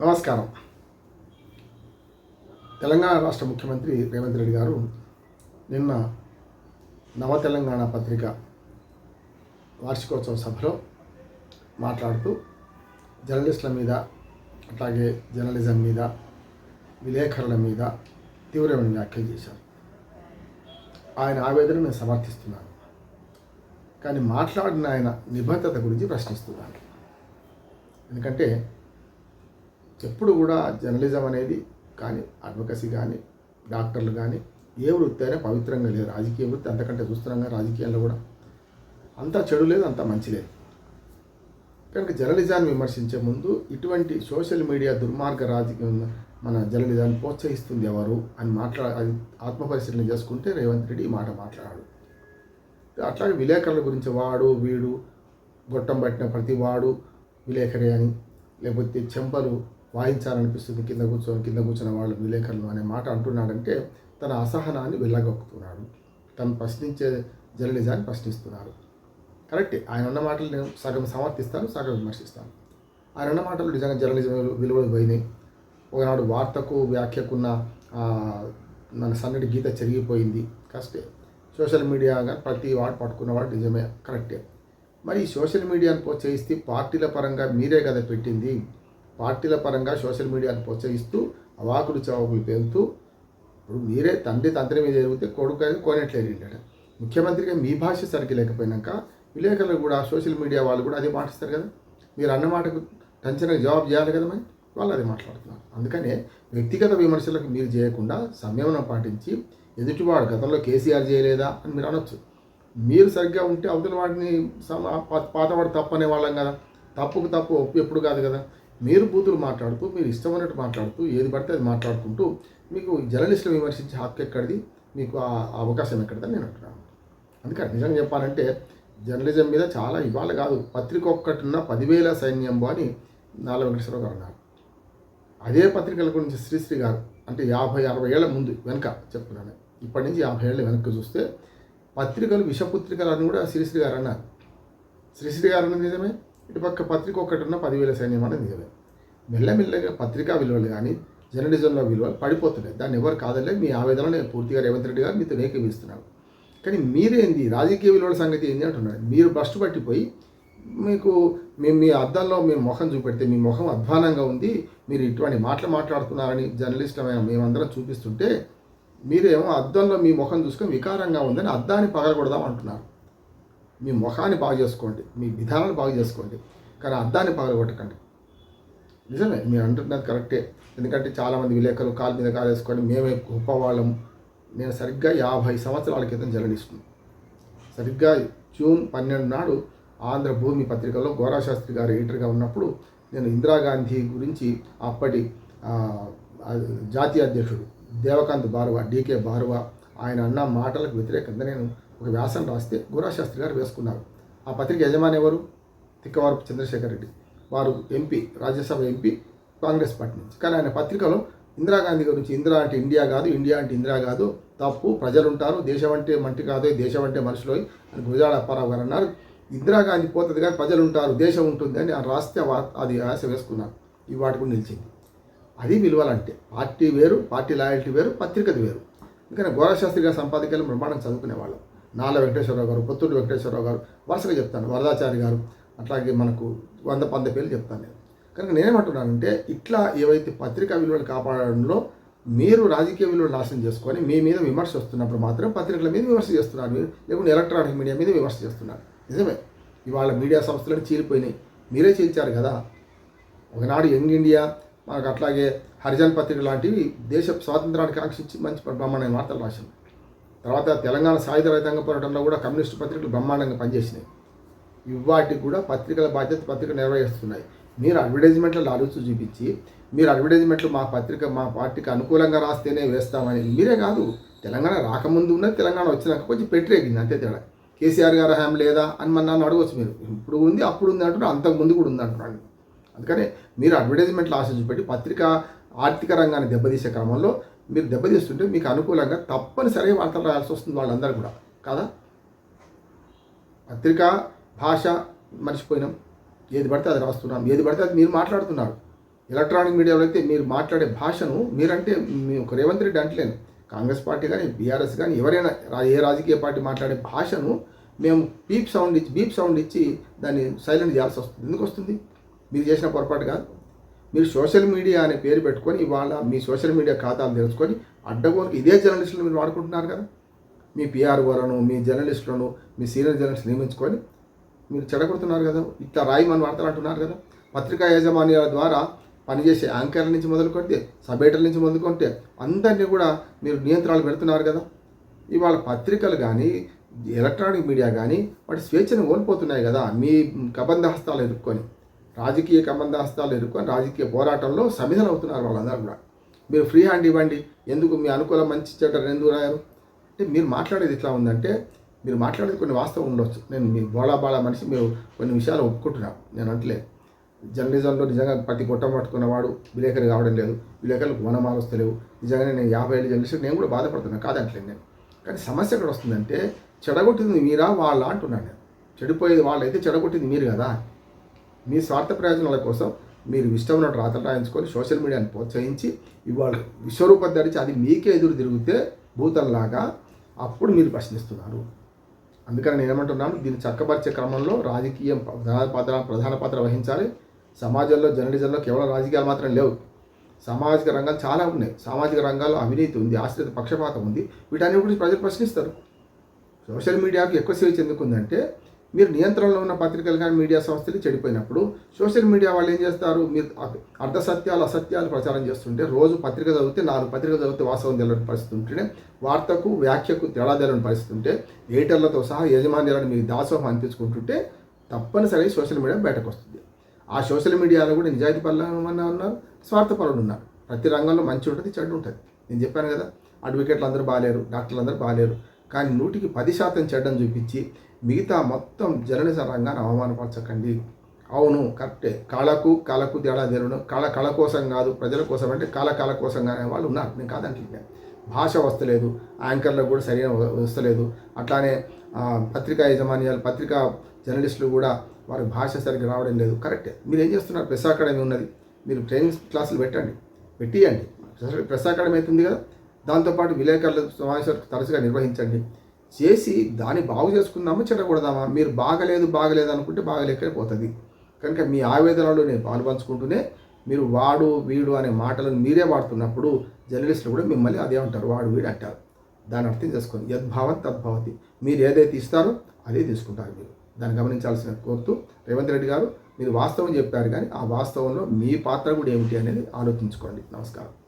నమస్కారం. తెలంగాణ రాష్ట్ర ముఖ్యమంత్రి రేవంత్ రెడ్డి గారు నిన్న నవ తెలంగాణ పత్రిక వార్షికోత్సవ సభలో మాట్లాడుతూ జర్నలిస్టుల మీద అట్లాగే జర్నలిజం మీద విలేకరుల మీద తీవ్రమైన వ్యాఖ్యలు చేశారు. ఆయన ఆవేదన నేను సమర్థిస్తున్నాను. కానీ మాట్లాడిన ఆయన నిబద్ధత గురించి ప్రశ్నిస్తున్నాను ఎందుకంటే ఎప్పుడు కూడా జర్నలిజం అనేది కానీ అడ్వకసీ కానీ డాక్టర్లు కానీ ఏ వృత్తి అయినా పవిత్రంగా లేదు. రాజకీయ వృత్తి అంతకంటే చూస్తున్నాం కానీ రాజకీయాల్లో కూడా అంతా చెడు లేదు అంతా మంచి లేదు. కనుక జర్నలిజాన్ని విమర్శించే ముందు ఇటువంటి సోషల్ మీడియా దుర్మార్గ రాజకీయం మన జర్నలిజాన్ని ప్రోత్సహిస్తుంది ఎవరు అని మాట్లా అది ఆత్మపరిశీలన చేసుకుంటే రేవంత్ రెడ్డి ఈ మాట మాట్లాడాడు. అట్లాగే విలేకరుల గురించి వాడు వీడు గొట్టం పట్టిన ప్రతి వాడు విలేకరే అని లేకపోతే చెంపలు వాయించాలనిపిస్తుంది కింద కూర్చొని కింద కూర్చున్న వాళ్ళు విలేకరులు అనే మాట అంటున్నాడంటే తన అసహనాన్ని వెళ్ళగొక్కుతున్నాడు. తను ప్రశ్నించే జర్నలిజాన్ని ప్రశ్నిస్తున్నారు కరెక్టే. ఆయన ఉన్న మాటలు నేను సగం సమర్థిస్తాను సగం విమర్శిస్తాను. ఆయన ఉన్న మాటలు నిజంగా జర్నలిజం విలువలు పోయినాయి. ఒకనాడు వార్తకు వ్యాఖ్యకున్న మన సన్నటి గీత చెరిగిపోయింది. కష్టే సోషల్ మీడియాగా ప్రతి వాడు పట్టుకున్నవాడు నిజమే. కరెక్టే. మరి ఈ సోషల్ మీడియాను ప్రోత్సహిస్తే పార్టీల పరంగా మీరే కదా పెట్టింది. పార్టీల పరంగా సోషల్ మీడియాను ప్రోత్సహిస్తూ అవాకులు చవాకులు పేలుతూ ఇప్పుడు మీరే తండ్రి తండ్రి మీద జరిగితే కొడుకు అనేది కోనట్లేదు వెళ్ళాడు ముఖ్యమంత్రిగా మీ భాష సరికి లేకపోయినాక విలేకరులు కూడా సోషల్ మీడియా వాళ్ళు కూడా అదే మాటిస్తారు కదా. మీరు అన్న మాటకు టెన్షన్గా జవాబు చేయాలి కదా మరి? వాళ్ళు అదే మాట్లాడుతున్నారు. అందుకనే వ్యక్తిగత విమర్శలకు మీరు చేయకుండా సంయమనం పాటించి ఎదుటివాడు గతంలో కేసీఆర్ చేయలేదా అని మీరు అనొచ్చు. మీరు సరిగ్గా ఉంటే అవతల వాడిని పాతవాడు తప్పు వాళ్ళం కదా. తప్పుకు తప్పు ఒప్పు ఎప్పుడు కాదు కదా. మీరు బూతులు మాట్లాడుతూ మీరు ఇష్టమైనట్టు మాట్లాడుతూ ఏది పడితే అది మాట్లాడుకుంటూ మీకు జర్నలిస్టులు విమర్శించే హక్కు ఎక్కడిది? మీకు ఆ అవకాశం ఎక్కడిదని నేను అంటున్నాను. అందుకని నిజంగా చెప్పాలంటే జర్నలిజం మీద చాలా ఇవాళ కాదు పత్రిక ఒక్కటిన్న పదివేల సైన్యం అని నాల వెంకటేశ్వరరావు గారు అన్నారు. అదే పత్రికల గురించి శ్రీశ్రీ గారు అంటే యాభై అరవై ఏళ్ళ ముందు వెనక చెప్తున్నాను. ఇప్పటి నుంచి యాభై ఏళ్ళ వెనక్కి చూస్తే పత్రికలు విషపుత్రికలు అని కూడా శ్రీశ్రీ గారు అన్నారు. శ్రీశ్రీ గారు అన్నది నిజమే? ఇటు పక్క పత్రిక ఒకటి ఉన్న పదివేల సైన్యం అనేది నిజమే. మెల్లమెల్లగా పత్రికా విలువలు కానీ జర్నలిజంలో విలువలు పడిపోతున్నాయి. దాన్ని ఎవరు కాదలే మీ ఆవేదన నేను పూర్తిగా రేవంత్ రెడ్డి గారు మీతో ఏకీవిస్తున్నాను కానీ మీరేంది? రాజకీయ విలువల సంగతి ఏంది అంటున్నారు. మీరు బస్టు పట్టిపోయి మీకు మేము మీ అద్దంలో మేము ముఖం చూపెడితే మీ ముఖం అధ్వానంగా ఉంది మీరు ఇటువంటి మాటలు మాట్లాడుతున్నారని జర్నలిస్టులమైన మేమందరం చూపిస్తుంటే మీరేమో అద్దంలో మీ ముఖం చూసుకొని వికారంగా ఉందని అద్దాన్ని పగలకూడదాం అంటున్నారు. మీ ముఖాన్ని బాగు చేసుకోండి మీ విధానాన్ని బాగు చేసుకోండి కానీ అద్దాన్ని పగలగొట్టకండి. నిజమే మీరు అంటున్నది కరెక్టే. ఎందుకంటే చాలామంది విలేకరులు కాలు మీద కాలు వేసుకొని మేమే గొప్పవాళ్ళం నేను సరిగ్గా యాభై సంవత్సరాల క్రితం జర్నలిస్ట్ను. సరిగ్గా జూన్ పన్నెండు నాడు ఆంధ్ర భూమి పత్రికలో గోరాశాస్త్రి గారు ఎడిటర్గా ఉన్నప్పుడు నేను ఇందిరాగాంధీ గురించి అప్పటి జాతీయ అధ్యక్షుడు దేవకాంత్ బారువా డీకే బారువా ఆయన అన్న మాటలకు వ్యతిరేకంగా నేను ఒక వ్యాసం రాస్తే గోరాశాస్త్రి గారు వేసుకున్నారు. ఆ పత్రిక యజమాని ఎవరు? తిక్కవారపు చంద్రశేఖర్ రెడ్డి. వారు MP Rajya Sabha MP Congress party నుంచి. కానీ ఆయన పత్రికలో ఇందిరాగాంధీ గురించి ఇందిరా అంటే ఇండియా కాదు ఇండియా అంటే ఇందిరా కాదు తప్పు ప్రజలు ఉంటారు దేశం అంటే మంటి కాదు దేశం అంటే మనుషులు అని గురజాడ అప్పారావు గారు అన్నారు. ఇందిరాగాంధీ పోతుంది కానీ ప్రజలు ఉంటారు దేశం ఉంటుంది అని రాస్తే వా- అది ఆశ వేసుకున్నారు. ఈ వాటి కూడా నిలిచింది. అది విలువలంటే పార్టీ వేరు పార్టీ లాయల్టీ వేరు పత్రికది వేరు. ఎందుకంటే గోరాశాస్త్రి గారి సంపాదకీయాలు బ్రహ్మాండం చదువుకునేవాళ్ళం. నాల వెంకటేశ్వరరావు గారు పొత్తుడు వెంకటేశ్వరరావు గారు వరుసగా చెప్తాను. వరదాచారి గారు అట్లాగే మనకు వంద పంద పేర్లు చెప్తాను నేను. కనుక నేనేమంటున్నానంటే ఇట్లా ఏవైతే పత్రికా విలువలు కాపాడడంలో మీరు రాజకీయ విలువలు నాశనం చేసుకొని మీ మీద విమర్శ వస్తున్నప్పుడు మాత్రం పత్రికల మీద విమర్శ చేస్తున్నారు మీరు. లేకుంటే ఎలక్ట్రానిక్ మీడియా మీద విమర్శ చేస్తున్నారు. నిజమే. ఇవాళ మీడియా సంస్థలను చీలిపోయినాయి. మీరే చీల్చారు కదా. ఒకనాడు యంగ్ ఇండియా మనకు అట్లాగే హరిజన్ పత్రిక లాంటివి దేశ స్వాతంత్రానికి ఆకాంక్షించి మంచి బ్రహ్మాండమైన వార్తలు రాశారు తర్వాత తెలంగాణ సాయుధ రైతాంగ పోరాటంలో కూడా కమ్యూనిస్టు పత్రికలు బ్రహ్మాండంగా పనిచేసినాయి. ఇవాటికి కూడా పత్రికల బాధ్యత పత్రిక నిర్వహిస్తున్నాయి. మీరు అడ్వర్టైజ్మెంట్లు ఆలోచన చూపించి మీరు అడ్వర్టైజ్మెంట్లు మా పత్రిక మా పార్టీకి అనుకూలంగా రాస్తేనే వేస్తామని మీరే కాదు తెలంగాణ రాకముందు ఉన్నది తెలంగాణ వచ్చినాక కొంచెం పెట్టిరేగింది అంతే తేడా. కేసీఆర్ గారు హ్యామ్ లేదా అని మన నన్ను అడగవచ్చు మీరు. ఇప్పుడు ఉంది అప్పుడు ఉంది అంటున్నారు అంతకు ముందు కూడా ఉంది అంటున్నాను అందుకనే మీరు అడ్వర్టైజ్మెంట్లు ఆశ చూపెట్టి పత్రిక ఆర్థిక రంగాన్ని దెబ్బతీసే క్రమంలో మీరు దెబ్బతీస్తుంటే మీకు అనుకూలంగా తప్పనిసరిగా వార్తలు రాయాల్సి వస్తుంది వాళ్ళందరూ కూడా. కాదా? పత్రిక భాష మర్చిపోయినాం. ఏది పడితే అది రాస్తున్నాం. ఏది పడితే అది మీరు మాట్లాడుతున్నారు. ఎలక్ట్రానిక్ మీడియాలో అయితే మీరు మాట్లాడే భాషను మీరంటే మీ ఒక రేవంత్ రెడ్డి అంటలేను. కాంగ్రెస్ పార్టీ కానీ బీఆర్ఎస్ కానీ ఎవరైనా ఏ రాజకీయ పార్టీ మాట్లాడే భాషను మేము బీప్ సౌండ్ ఇచ్చి బీప్ సౌండ్ ఇచ్చి దాన్ని సైలెంట్ చేయాల్సి వస్తుంది. ఎందుకు వస్తుంది? మీరు చేసిన పొరపాటు కాదు. మీరు సోషల్ మీడియా అనే పేరు పెట్టుకొని ఇవాళ మీ సోషల్ మీడియా ఖాతాలు తెలుసుకొని అడ్డగోనికి ఇదే జర్నలిస్టులు మీరు వాడుకుంటున్నారు కదా? మీ పిఆర్ఓలను మీ జర్నలిస్టులను మీ సీనియర్ జర్నలిస్ట్ నియమించుకొని మీరు చెడగొడుతున్నారు కదా? ఇట్లా రాయి మన వార్తలు అంటున్నారు కదా? పత్రికా యాజమాన్యాల ద్వారా పనిచేసే యాంకర్ల నుంచి మొదలుకొంటే సబేటర్ల నుంచి మొదలుకొంటే అందరినీ కూడా మీరు నియంత్రణలు పెడుతున్నారు కదా? ఇవాళ పత్రికలు కానీ ఎలక్ట్రానిక్ మీడియా కానీ వాటి స్వేచ్ఛను కోల్పోతున్నాయి కదా? మీ కబంధ హస్తాలు ఎదుర్కొని. రాజకీయ కబంధాస్తాలు ఎదుర్కొని రాజకీయ పోరాటంలో సమిధలు అవుతున్నారు వాళ్ళందరూ కూడా. మీరు ఫ్రీ హ్యాండ్ ఇవ్వండి. ఎందుకు మీ అనుకూల మంచి చెడ్డ ఎందుకు రాయారు? అంటే మీరు మాట్లాడేది ఇట్లా ఉందంటే మీరు మాట్లాడేది కొన్ని వాస్తవం ఉండొచ్చు. నేను మీ బోళా బాళా మనిషి మీరు కొన్ని విషయాలు ఒప్పుకుంటున్నాను నేను అంటలే జర్నలిజంలో నిజంగా ప్రతి గొట్టం పట్టుకున్నవాడు విలేకరి కావడం లేదు. విలేకరులకు వనమాలు వస్తలేవు. నిజంగానే నేను యాభై ఏళ్ళు జర్నలిస్ట్ నేను కూడా బాధపడుతున్నాను కాదంటలేదు నేను. కానీ సమస్య ఎక్కడ వస్తుందంటే చెడగొట్టింది మీరా వాళ్ళ అంటున్నాను నేను. చెడిపోయేది వాళ్ళైతే చెడగొట్టింది మీరు కదా. మీ స్వార్థ ప్రయోజనాల కోసం మీరు ఇష్టం ఉన్నట్టు రాత రాయించుకొని సోషల్ మీడియాని ప్రోత్సహించి ఇవాళ విశ్వరూపం ధరించి అది మీకే ఎదురు తిరిగితే భూతంలాగా అప్పుడు మీరు ప్రశ్నిస్తున్నారు. అందుకని నేను ఏమంటున్నాను దీన్ని చక్కపరిచే క్రమంలో రాజకీయం ప్రధాన పాత్ర ప్రధాన పాత్ర వహించాలి. సమాజంలో జర్నలిజంలో కేవలం రాజకీయాలు మాత్రం లేవు. సామాజిక రంగాలు చాలా ఉన్నాయి. సామాజిక రంగాల్లో అవినీతి ఉంది ఆశ్రిత పక్షపాతం ఉంది. వీటన్ని గురించి ప్రజలు ప్రశ్నిస్తారు. సోషల్ మీడియాకు ఎక్కువ సేవ ఎందుకు ఉందంటే మీరు నియంత్రణలో ఉన్న పత్రికలు కానీ మీడియా సంస్థలు చెడిపోయినప్పుడు సోషల్ మీడియా వాళ్ళు ఏం చేస్తారు? మీరు అర్ధ సత్యాలు అసత్యాలు ప్రచారం చేస్తుంటే రోజు పత్రిక చదివితే నాలుగు పత్రిక చదివితే వాస్తవం తెలియని పరిస్థితి ఉంటేనే వార్తకు వ్యాఖ్యకు తేడా తెలియని పరిస్థితి ఉంటే ఎయిటర్లతో సహా యజమాన్యాలను మీకు దాసోహం అనిపించుకుంటుంటే తప్పనిసరి సోషల్ మీడియా బయటకు వస్తుంది. ఆ సోషల్ మీడియాలో కూడా నిజాయితీ పనులు ఉన్నారు స్వార్థపరులు ఉన్నారు. ప్రతి రంగంలో మంచి ఉంటుంది చెడు ఉంటుంది. నేను చెప్పాను కదా అడ్వకేట్లు అందరూ బాగాలేరు డాక్టర్లు అందరూ బాగాలేరు కానీ నూటికి పది శాతం చెడ్డం చూపించి మిగతా మొత్తం జర్నలిజం రంగాన్ని అవమానపరచకండి. అవును కరెక్టే. కళకు కళకు తేడా తెరవడం కళ కళ కోసం కాదు ప్రజల కోసం అంటే కళ కళ కోసం అనే వాళ్ళు ఉన్నారు. నేను కాదంటే భాష వస్తలేదు యాంకర్లకు కూడా సరైన వ- వస్తలేదు. అట్లానే పత్రికా యజమాన్యాలు పత్రికా జర్నలిస్టులు కూడా వారి భాష సరిగ్గా రావడం లేదు. కరెక్టే. మీరు ఏం చేస్తున్నారు? ప్రెస్ అకాడమీ ఉన్నది. మీరు ట్రైనింగ్ క్లాసులు పెట్టండి. పెట్టియండి. ప్రెస్ అకాడమీ అవుతుంది కదా. దాంతోపాటు విలేకరుల సమావేశాలు తరచుగా నిర్వహించండి. చేసి దాన్ని బాగు చేసుకుందామా చెడగొడదామా? మీరు బాగలేదు బాగలేదు అనుకుంటే బాగలేకనే పోతుంది. కనుక మీ ఆవేదనలో నేను పాలు పంచుకుంటూనే మీరు వాడు వీడు అనే మాటలను మీరే వాడుతున్నప్పుడు జర్నలిస్టులు కూడా మిమ్మల్ని అదే అంటారు వాడు వీడు అంటారు. దాన్ని అర్థం చేసుకోండి. యద్భావం తద్భవతి మీరు ఏదైతే ఇస్తారో అదే తీసుకుంటారు మీరు. దాన్ని గమనించాల్సిన కోరుతూ రేవంత్ రెడ్డి గారు మీరు వాస్తవం చెప్పారు కానీ ఆ వాస్తవంలో మీ పాత్ర కూడా ఏమిటి అనేది ఆలోచించుకోండి. నమస్కారం.